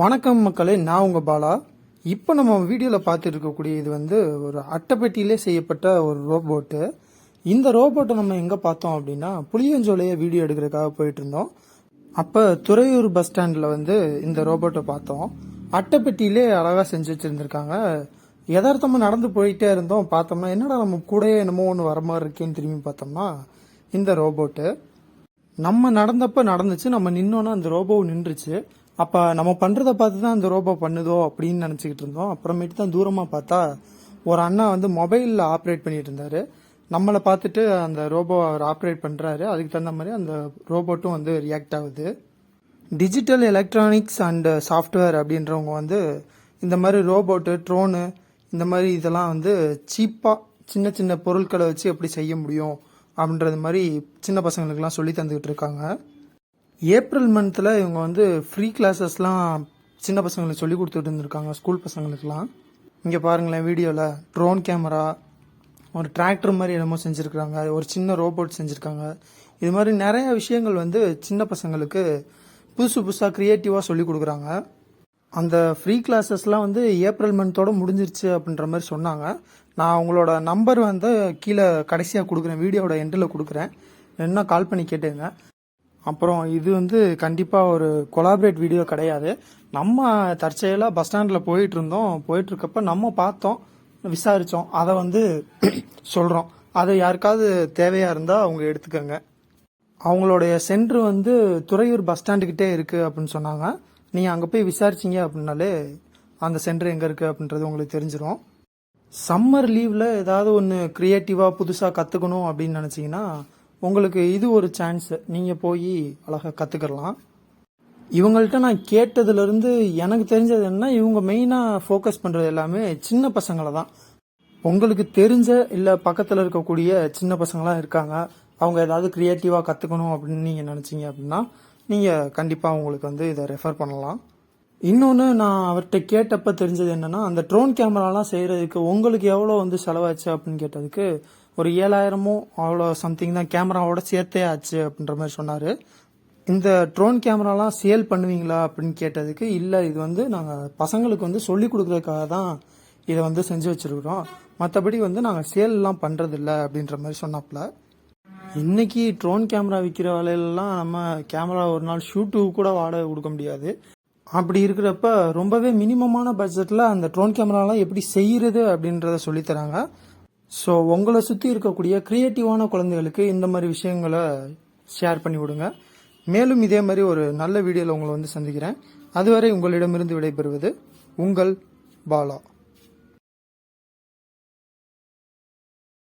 வணக்கம் மக்களே நான் உங்கள் பாலா. இப்போ நம்ம வீடியோவில் பார்த்துட்டு இருக்கக்கூடிய இது வந்து ஒரு அட்டைப்பெட்டியிலே செய்யப்பட்ட ஒரு ரோபோட்டு. இந்த ரோபோட்டை நம்ம எங்கே பார்த்தோம் அப்படின்னா புளியஞ்சோலையை வீடியோ எடுக்கிறதுக்காக போயிட்டு இருந்தோம். அப்போ துறையூர் பஸ் ஸ்டாண்டில் வந்து இந்த ரோபோட்டை பார்த்தோம். அட்டைப்பெட்டியிலே அழகாக செஞ்சு வச்சுருந்துருக்காங்க. யதார்த்தமாக நடந்து போயிட்டே இருந்தோம். பார்த்தோம்னா என்னடா நம்ம கூடயே என்னமோ ஒன்று வர மாதிரி இருக்கேன்னு திரும்பி பார்த்தோம்னா இந்த ரோபோட்டு. நம்ம நடந்தப்ப நடந்துச்சு நம்ம நின்னோன்னா அந்த ரோபோ நின்றுச்சு. அப்போ நம்ம பண்ணுறதை பார்த்து தான் அந்த ரோபோ பண்ணுதோ அப்படின்னு நினச்சிக்கிட்டு இருந்தோம். அப்புறமேட்டு தான் தூரமாக பார்த்தா ஒரு அண்ணா வந்து மொபைலில் ஆப்ரேட் பண்ணிட்டு இருந்தார். நம்மளை பார்த்துட்டு அந்த ரோபோ அவர் ஆப்ரேட் பண்ணுறாரு அதுக்கு தகுந்த மாதிரி அந்த ரோபோட்டும் வந்து ரியாக்ட் ஆகுது. டிஜிட்டல் எலக்ட்ரானிக்ஸ் அண்டு சாஃப்ட்வேர் அப்படின்றவங்க வந்து இந்த மாதிரி ரோபோட்டு ட்ரோனு இந்த மாதிரி இதெல்லாம் வந்து சீப்பாக சின்ன சின்ன பொருட்களை வச்சு எப்படி செய்ய முடியும் அப்படின்றது மாதிரி சின்ன பசங்களுக்கெல்லாம் சொல்லி தந்துக்கிட்டு இருக்காங்க. ஏப்ரல் மந்தில் இவங்க வந்து ஃப்ரீ கிளாஸஸ்லாம் சின்ன பசங்களுக்கு சொல்லி கொடுத்துட்டு இருந்திருக்காங்க ஸ்கூல் பசங்களுக்குலாம் இங்கே பாருங்களேன் வீடியோவில் ட்ரோன் கேமரா ஒரு டிராக்டர் மாதிரி என்னமோ செஞ்சுருக்குறாங்க ஒரு சின்ன ரோபோட் செஞ்சுருக்காங்க. இது மாதிரி நிறைய விஷயங்கள் வந்து சின்ன பசங்களுக்கு புதுசு புதுசாக க்ரியேட்டிவாக சொல்லி கொடுக்குறாங்க. அந்த ஃப்ரீ கிளாஸஸ்லாம் வந்து ஏப்ரல் மந்தோடு முடிஞ்சிருச்சு அப்படின்ற மாதிரி சொன்னாங்க. நான் அவங்களோட நம்பர் வந்து கீழே கடைசியாக கொடுக்குறேன் வீடியோட எண்டில் கொடுக்குறேன். என்ன கால் பண்ணி கேட்டுங்க அப்புறம் இது வந்து கண்டிப்பாக ஒரு கொலாபரேட் வீடியோ கிடையாது. நம்ம தற்செயலாக பஸ் ஸ்டாண்டில் போயிட்டு இருந்தோம். போயிட்டு இருக்கப்ப நம்ம பார்த்தோம் விசாரித்தோம் அதை வந்து சொல்கிறோம் அதை யாருக்காவது தேவையாக இருந்தால் அவங்க எடுத்துக்கோங்க. அவங்களுடைய சென்ட்ரு வந்து துறையூர் பஸ் ஸ்டாண்டுக்கிட்டே இருக்குது அப்படின்னு சொன்னாங்க. நீங்கள் அங்கே போய் விசாரிச்சீங்க அப்படின்னாலே அந்த சென்டர் எங்கே இருக்குது அப்படின்றது உங்களுக்கு தெரிஞ்சிடும் சம்மர் லீவில் ஏதாவது ஒன்று க்ரியேட்டிவாக புதுசாக கற்றுக்கணும் அப்படின்னு நினச்சிங்கன்னா உங்களுக்கு இது ஒரு சான்ஸ் நீங்கள் போய் அழகாக கற்றுக்கலாம் இவங்கள்ட்ட நான் கேட்டதுலேருந்து எனக்கு தெரிஞ்சது என்ன இவங்க மெயினாக ஃபோக்கஸ் பண்ணுறது எல்லாமே சின்ன பசங்களை தான். உங்களுக்கு தெரிஞ்ச இல்லை பக்கத்தில் இருக்கக்கூடிய சின்ன பசங்களாம் இருக்காங்க அவங்க ஏதாவது க்ரியேட்டிவாக கற்றுக்கணும் அப்படின்னு நீங்கள் நினச்சிங்க அப்படின்னா நீங்கள் கண்டிப்பாக உங்களுக்கு வந்து இதை ரெஃபர் பண்ணலாம். இன்னொன்று நான் அவர்கிட்ட கேட்டப்போ தெரிஞ்சது என்னென்னா அந்த ட்ரோன் கேமராலாம் செய்கிறதுக்கு உங்களுக்கு எவ்வளோ வந்து செலவாச்சு அப்படின்னு கேட்டதுக்கு ஒரு ஏழாயிரமும் அவ்வளோ சம்திங் தான் கேமராவோட சேர்த்தே ஆச்சு அப்படின்ற மாதிரி சொன்னார். இந்த ட்ரோன் கேமராலாம் சேல் பண்ணுவீங்களா அப்படின்னு கேட்டதுக்கு இல்லை இது வந்து நாங்கள் பசங்களுக்கு வந்து சொல்லி கொடுக்குறதுக்காக தான் இதை வந்து செஞ்சு வச்சுருக்குறோம். மற்றபடி வந்து நாங்கள் சேல்லாம் பண்ணுறதில்ல அப்படின்ற மாதிரி சொன்னாப்புல. இன்னைக்கு ட்ரோன் கேமரா விற்கிற வேலையிலலாம் நம்ம கேமரா ஒரு நாள் ஷூட்டு கூட வாடகை கொடுக்க முடியாது. அப்படி இருக்கிறப்ப ரொம்பவே மினிமமான பட்ஜெட்டில் அந்த ட்ரோன் கேமராலாம் எப்படி செய்கிறது அப்படின்றத சொல்லித்தராங்க ஸோ உங்களை சுற்றி இருக்கக்கூடிய க்ரியேட்டிவான குழந்தைகளுக்கு இந்த மாதிரி விஷயங்களை ஷேர் பண்ணி விடுங்க. மேலும் இதே மாதிரி ஒரு நல்ல வீடியோவில் உங்களை வந்து சந்திக்கிறேன். அதுவரை உங்களிடமிருந்து விடைபெறுவது உங்கள் பாலா.